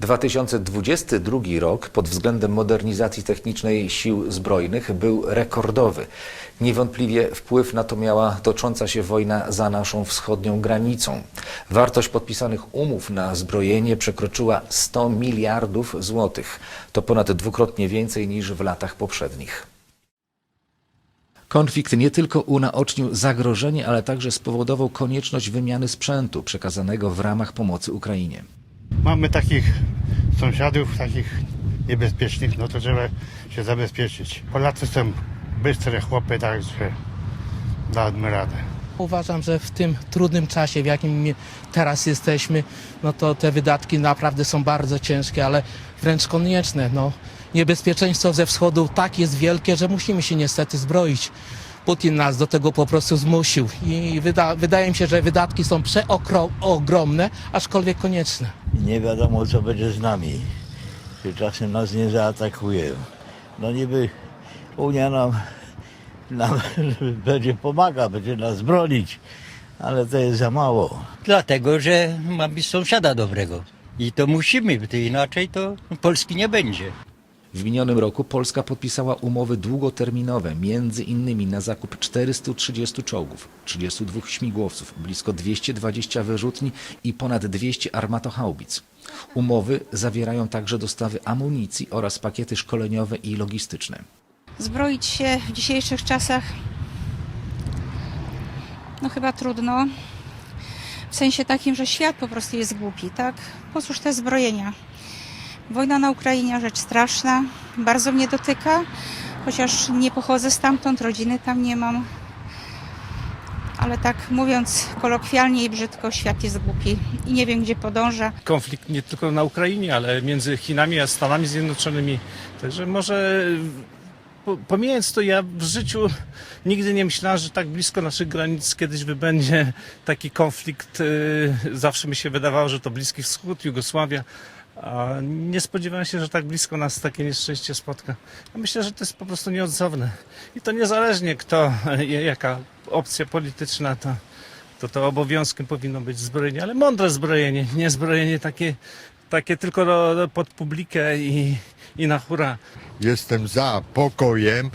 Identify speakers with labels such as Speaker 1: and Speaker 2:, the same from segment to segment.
Speaker 1: 2022 rok pod względem modernizacji technicznej sił zbrojnych był rekordowy. Niewątpliwie wpływ na to miała tocząca się wojna za naszą wschodnią granicą. Wartość podpisanych umów na zbrojenie przekroczyła 100 miliardów złotych. To ponad dwukrotnie więcej niż w latach poprzednich. Konflikt nie tylko unaocznił zagrożenie, ale także spowodował konieczność wymiany sprzętu przekazanego w ramach pomocy Ukrainie.
Speaker 2: Mamy takich sąsiadów, takich niebezpiecznych, no to trzeba się zabezpieczyć. Polacy są bystre chłopy, także damy radę.
Speaker 3: Uważam, że w tym trudnym czasie, w jakim teraz jesteśmy, no to te wydatki naprawdę są bardzo ciężkie, ale wręcz konieczne. No, niebezpieczeństwo ze wschodu tak jest wielkie, że musimy się niestety zbroić. Putin nas do tego po prostu zmusił i wyda, wydaje mi się, że wydatki są przeogromne, aczkolwiek konieczne.
Speaker 4: Nie wiadomo co będzie z nami. Czy czasem nas nie zaatakuje. No niby Unia nam, nam będzie pomaga, będzie nas bronić, ale to jest za mało.
Speaker 5: Dlatego, że mamy sąsiada dobrego. I to musimy, bo inaczej to Polski nie będzie.
Speaker 1: W minionym roku Polska podpisała umowy długoterminowe, między innymi na zakup 430 czołgów, 32 śmigłowców, blisko 220 wyrzutni i ponad 200 armatohaubic. Umowy zawierają także dostawy amunicji oraz pakiety szkoleniowe i logistyczne.
Speaker 6: zbroić się w dzisiejszych czasach no chyba trudno. W sensie takim, że świat po prostu jest głupi, tak? Po cóż te zbrojenia? Wojna na Ukrainie rzecz straszna, bardzo mnie dotyka, chociaż nie pochodzę stamtąd, rodziny tam nie mam. Ale tak mówiąc kolokwialnie i brzydko, świat jest głupi i nie wiem, gdzie podąża.
Speaker 7: konflikt nie tylko na Ukrainie, ale między Chinami a Stanami Zjednoczonymi. Także może po- pomijając to, ja w życiu nigdy nie myślałem, że tak blisko naszych granic kiedyś wybędzie taki konflikt. y, Zawsze mi się wydawało, że to Bliski Wschód, Jugosławia. Nie spodziewałem się, że tak blisko nas takie nieszczęście spotka. Ja myślę, że to jest po prostu nieodzowne. I to niezależnie kto, jaka opcja polityczna, to, to to obowiązkiem powinno być zbrojenie, ale mądre zbrojenie, nie zbrojenie takie, takie tylko pod publikę i, i na hura.
Speaker 8: Jestem za pokojem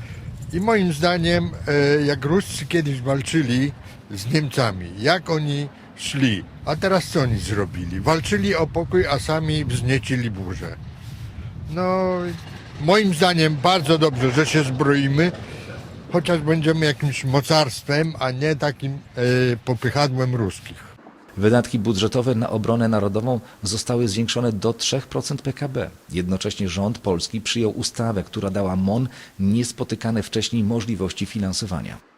Speaker 8: i moim zdaniem, e, jak Ruscy kiedyś walczyli z Niemcami, jak oni szli, a teraz co oni zrobili? Walczyli o pokój, a sami wzniecili burzę. No, moim zdaniem bardzo dobrze, że się zbroimy, chociaż będziemy jakimś mocarstwem, a nie takim e, popychadłem ruskich.
Speaker 1: Wydatki budżetowe na obronę narodową zostały zwiększone do 3% PKB. Jednocześnie rząd polski przyjął ustawę, która dała MON niespotykane wcześniej możliwości finansowania.